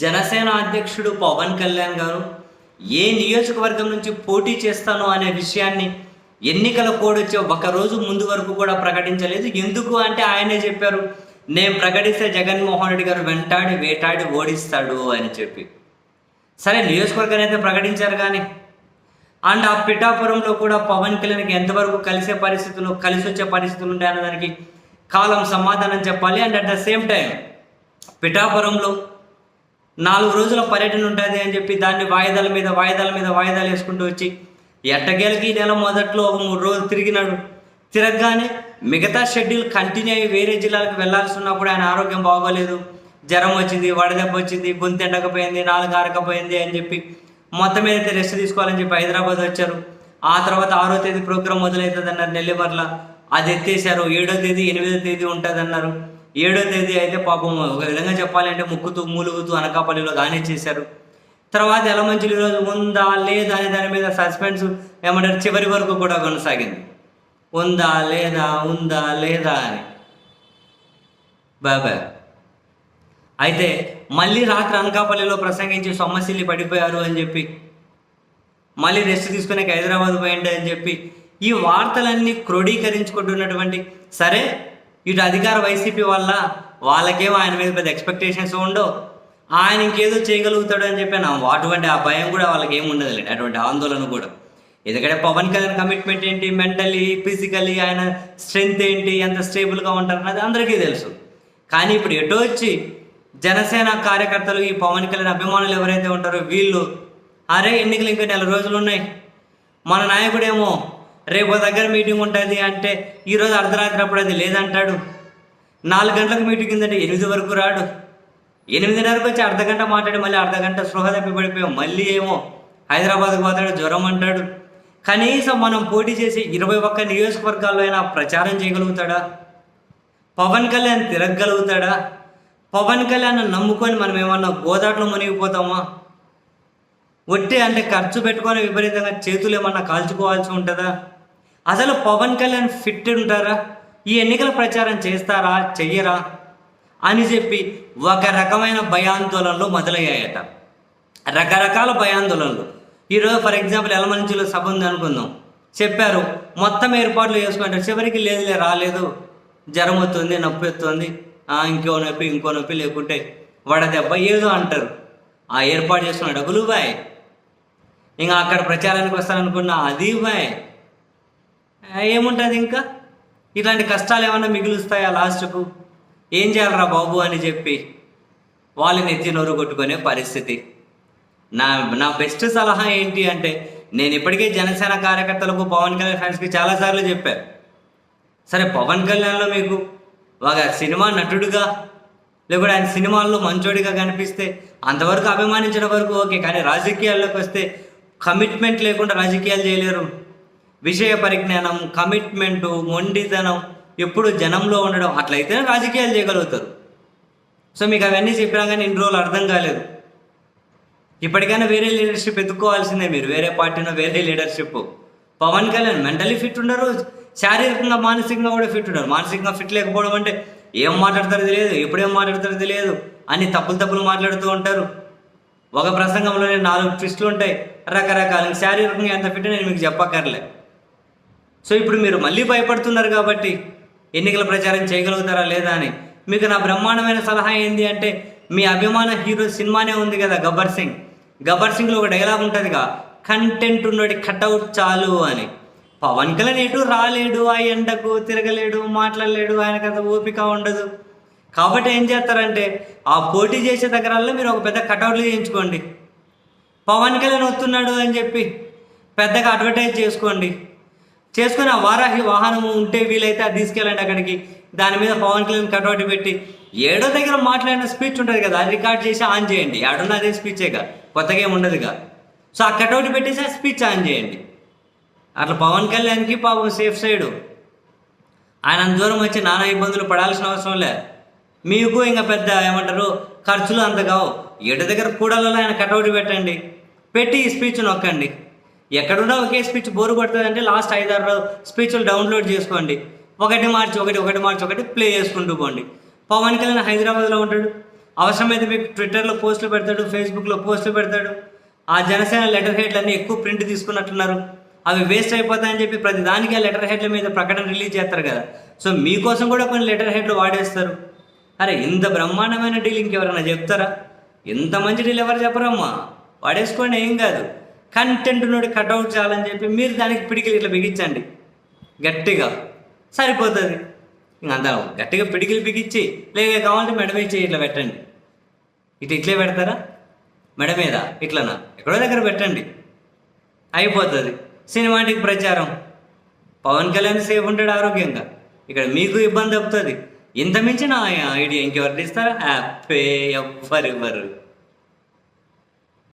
జనసేన అధ్యక్షుడు పవన్ కళ్యాణ్ గారు ఏ నియోజకవర్గం నుంచి పోటీ చేస్తాను అనే విషయాన్ని ఎన్నికల కోడ్ వచ్చే ఒక రోజు ముందు వరకు కూడా ప్రకటించలేదు. ఎందుకు అంటే ఆయనే చెప్పారు నేను ప్రకటిస్తే జగన్మోహన్ రెడ్డి గారు వెంటాడి వేటాడి ఓడిస్తాడు అని చెప్పి. సరే నియోజకవర్గాన్ని అయితే ప్రకటించారు కానీ అండ్ ఆ పిఠాపురంలో కూడా పవన్ కళ్యాణ్కి ఎంతవరకు కలిసే పరిస్థితులు కలిసి వచ్చే పరిస్థితులు ఉంటాయన్న దానికి కాలం సమాధానం చెప్పాలి. And at the same time పిఠాపురంలో నాలుగు రోజుల పర్యటన ఉంటుంది అని చెప్పి దాన్ని వాయిదాల మీద వాయిదాల మీద వాయిదాలు వేసుకుంటూ వచ్చి ఎట్టగేలకి ఈ నెల మొదట్లో ఒక మూడు రోజులు తిరిగినాడు. తిరగగానే మిగతా షెడ్యూల్ కంటిన్యూ అయ్యి వేరే జిల్లాలకు వెళ్ళాల్సి ఉన్నప్పుడు ఆయన ఆరోగ్యం బాగోలేదు. జ్వరం వచ్చింది వడదెబ్బ వచ్చింది గొంతు ఎండకపోయింది నాలుగు ఆరకపోయింది అని చెప్పి మొత్తం మీద అయితే రెస్ట్ తీసుకోవాలని చెప్పి హైదరాబాద్ వచ్చారు. ఆ తర్వాత ఆరో తేదీ ప్రోగ్రాం మొదలవుతుంది అన్నారు నెల్లిమర్ల అది ఎత్తేసారు. ఏడో తేదీ ఎనిమిదో తేదీ ఉంటుంది అన్నారు ఏడో తేదీ అయితే పాపం ఒక విధంగా చెప్పాలంటే ముక్కుతూ మూలుగుతూ అనకాపల్లిలో దానే చేశారు. తర్వాత ఎలమంచులు ఈరోజు ఉందా లేదా అనే దాని మీద సస్పెన్స్ ఏమంటారు? చివరి వరకు కూడా కొనసాగింది. ఉందా లేదా ఉందా లేదా అని. బాబా. అయితే మళ్ళీ రాత్రి అనకాపల్లిలో ప్రసంగించి సొమ్మసిల్లి పడిపోయారు అని చెప్పి మళ్ళీ రెస్ట్ తీసుకునే హైదరాబాద్ పోయండి అని చెప్పి ఈ వార్తలన్నీ క్రోడీకరించుకుంటున్నటువంటి సరే ఇటు అధికార వైసీపీ వల్ల వాళ్ళకేమో ఆయన మీద పెద్ద ఎక్స్పెక్టేషన్స్ ఉండవు. ఆయన ఇంకేదో చేయగలుగుతాడు అని చెప్పాను అటువంటి ఆ భయం కూడా వాళ్ళకి ఏమి ఉండదులేండి. అటువంటి ఆందోళన కూడా. ఎందుకంటే పవన్ కళ్యాణ్ కమిట్మెంట్ ఏంటి? మెంటలీ ఫిజికలీ ఆయన స్ట్రెంగ్త్ ఏంటి? ఎంత స్టేబుల్గా ఉంటారు అన్నది అందరికీ తెలుసు. కానీ ఇప్పుడు ఎటో వచ్చి జనసేన కార్యకర్తలు ఈ పవన్ కళ్యాణ్ అభిమానులు ఎవరైతే ఉంటారో వీళ్ళు అరే ఎన్నికలు ఇంకా నెల రోజులు ఉన్నాయి. మన నాయకుడేమో రేపు దగ్గర మీటింగ్ ఉంటుంది అంటే ఈరోజు అర్ధరాత్రి అప్పుడు అది లేదంటాడు. నాలుగు గంటలకు మీటింగ్ ఉందంటే ఎనిమిది వరకు రాడు. ఎనిమిదిన్నరకు వచ్చి అర్ధ గంట మాట్లాడి మళ్ళీ అర్ధ గంట స్పృహ తప్పి పడిపోయాం. మళ్ళీ ఏమో హైదరాబాద్కు పోతాడు జ్వరం అంటాడు. కనీసం మనం పోటీ చేసి ఇరవై ఒక్క నియోజకవర్గాల్లో అయినా ప్రచారం చేయగలుగుతాడా? పవన్ కళ్యాణ్ తిరగగలుగుతాడా? పవన్ కళ్యాణ్ నమ్ముకొని మనం ఏమన్నా గోదాట్లో మునిగిపోతామా? ఒట్టి అంటే ఖర్చు పెట్టుకొని విపరీతంగా చేతులు ఏమన్నా కాల్చుకోవాల్సి ఉంటుందా? అసలు పవన్ కళ్యాణ్ ఫిట్ ఉంటారా? ఈ ఎన్నికల ప్రచారం చేస్తారా? చెయ్యరా? అని చెప్పి ఒక రకమైన భయాందోళనలు మొదలయ్యాయట. రకరకాల భయాందోళనలు. ఈరోజు ఫర్ ఎగ్జాంపుల్ ఎలమంచిలో సభ ఉంది అనుకుందాం. చెప్పారు మొత్తం ఏర్పాట్లు చేసుకుంటారు చివరికి లేదులే రాలేదు. జ్వరం వస్తుంది నొప్పి వస్తుంది. ఇంకో నొప్పి ఇంకో నొప్పి లేకుంటే వడదెబ్బ ఏదో అంటారు. ఆ ఏర్పాటు చేసుకున్న డబ్బులు బాయ్ ఇంకా అక్కడ ప్రచారానికి వస్తారనుకున్న అది బాయ్ ఏముంటుంది ఇంకా? ఇలాంటి కష్టాలు ఏమైనా మిగులుస్తాయా లాస్ట్కు? ఏం చేయాలరా బాబు అని చెప్పి వాళ్ళని ఎత్తి నోరు కొట్టుకునే పరిస్థితి. నా నా బెస్ట్ సలహా ఏంటి అంటే నేను ఇప్పటికే జనసేన కార్యకర్తలకు పవన్ కళ్యాణ్ ఫ్యాన్స్కి చాలాసార్లు చెప్పాను సరే పవన్ కళ్యాణ్లో మీకు ఒక సినిమా నటుడుగా లేకపోతే ఆయన సినిమాల్లో మంచోడిగా కనిపిస్తే అంతవరకు అభిమానించడం వరకు ఓకే కానీ రాజకీయాల్లోకి వస్తే కమిట్మెంట్ లేకుండా రాజకీయాలు చేయలేరు. విషయ పరిజ్ఞానం కమిట్మెంటు మొండితనం ఎప్పుడు జనంలో ఉండడం అట్లయితేనే రాజకీయాలు చేయగలుగుతారు. సో మీకు అవన్నీ చెప్పినా కానీ ఇన్ని రోజులు అర్థం కాలేదు. ఇప్పటికైనా వేరే లీడర్షిప్ ఎత్తుకోవాల్సిందే మీరు. వేరే పార్టీలో వేరే leadership Pawan Kalyan mentally fit ఉండరు శారీరకంగా మానసికంగా కూడా ఫిట్ ఉండరు. మానసికంగా ఫిట్ లేకపోవడం అంటే ఏం మాట్లాడతారో తెలియదు ఎప్పుడేం మాట్లాడతారో తెలియదు. అన్ని తప్పులు తప్పులు మాట్లాడుతూ ఉంటారు. ఒక ప్రసంగంలోనే నాలుగు ట్విస్టులు ఉంటాయి. రకరకాల శారీరకంగా ఎంత ఫిట్ నేను మీకు చెప్పక్కర్లే. సో ఇప్పుడు మీరు మళ్ళీ భయపడుతున్నారు కాబట్టి ఎన్నికల ప్రచారం చేయగలుగుతారా లేదా అని. మీకు నా బ్రహ్మాండమైన సలహా ఏంటి అంటే మీ అభిమాన హీరో సినిమానే ఉంది కదా గబ్బర్ సింగ్. గబ్బర్ సింగ్లో ఒక డైలాగ్ ఉంటుందిగా కంటెంట్ ఉన్నది కట్అవుట్ చాలు అని. పవన్ కళ్యాణ్ ఎటు రాలేడు ఆ ఎండకు తిరగలేడు మాట్లాడలేడు ఆయనకు అంత ఓపిక ఉండదు. కాబట్టి ఏం చేస్తారంటే ఆ పోటీ చేసే దగ్గరల్లో మీరు ఒక పెద్ద కటౌట్లు చేయించుకోండి. పవన్ కళ్యాణ్ వస్తున్నాడు అని చెప్పి పెద్దగా అడ్వర్టైజ్ చేసుకోండి. చేసుకుని ఆ వారాహి వాహనం ఉంటే వీలైతే అది తీసుకెళ్ళండి అక్కడికి. దాని మీద పవన్ కళ్యాణ్ కటౌట్ పెట్టి ఏడో దగ్గర మాట్లాడిన స్పీచ్ ఉంటుంది కదా అది రికార్డ్ చేసి ఆన్ చేయండి. ఆడున్న అదే స్పీచేగా కొత్తగా ఏమి ఉండదుగా సో ఆ కటౌట్ పెట్టేసి ఆ స్పీచ్ ఆన్ చేయండి. అట్లా పవన్ కళ్యాణ్కి పాపం సేఫ్ సైడు. ఆయన అంత దూరం వచ్చి నానా ఇబ్బందులు పడాల్సిన అవసరం లే. మీకు ఇంకా పెద్ద ఏమంటారు ఖర్చులు అంత కావు. ఎటు దగ్గర కూడలలో ఆయన కటౌట్ పెట్టండి. పెట్టి ఈ స్పీచ్ నొక్కండి. ఎక్కడున్నా ఒకే స్పీచ్ బోరు పడుతుందంటే అంటే లాస్ట్ ఐదారు స్పీచ్లు డౌన్లోడ్ చేసుకోండి. ఒకటి మార్చి ఒకటి ఒకటి మార్చి ఒకటి ప్లే చేసుకుంటూ పోండి. పవన్ కళ్యాణ్ హైదరాబాద్లో ఉంటాడు. అవసరమైతే మీకు ట్విట్టర్లో పోస్టులు పెడతాడు ఫేస్బుక్లో పోస్టులు పెడతాడు. ఆ జనసేన లెటర్ హెడ్లన్నీ ఎక్కువ ప్రింట్ తీసుకున్నట్టున్నారు. అవి వేస్ట్ అయిపోతాయని చెప్పి ప్రతి దానికి ఆ లెటర్ హెడ్ల మీద ప్రకటన రిలీజ్ చేస్తారు కదా. సో మీకోసం కూడా కొన్ని లెటర్ హెడ్లు వాడేస్తారు. అరే ఇంత బ్రహ్మాండమైన డీల్ ఇంకెవరైనా చెప్తారా? ఇంత మంచి డీల్ ఎవరు చెప్పరమ్మా? వాడేసుకోండి ఏం కాదు. కంటెంట్ నుండి కట్అవుట్ చేయాలని చెప్పి మీరు దానికి పిడికిలు ఇట్లా బిగించండి. గట్టిగా. సరిపోతుంది. ఇంక అందరం గట్టిగా పిడికిలు బిగించి లేక కావాలంటే మెడ మీద ఇట్లా పెట్టండి. ఇటు ఇట్లే పెడతారా? మెడ మీద ఇట్లనా? ఎక్కడో దగ్గర పెట్టండి. అయిపోతుంది. సినిమాటిక్ ప్రచారం. పవన్ కళ్యాణ్ సేఫ్ ఉంటాడు ఆరోగ్యంగా. ఇక్కడ మీకు ఇబ్బంది అవుతుంది. ఇంత మించిన ఐడియా ఇంకెవరు ఇస్తారా? హ్యాపీ ఎవ్వరు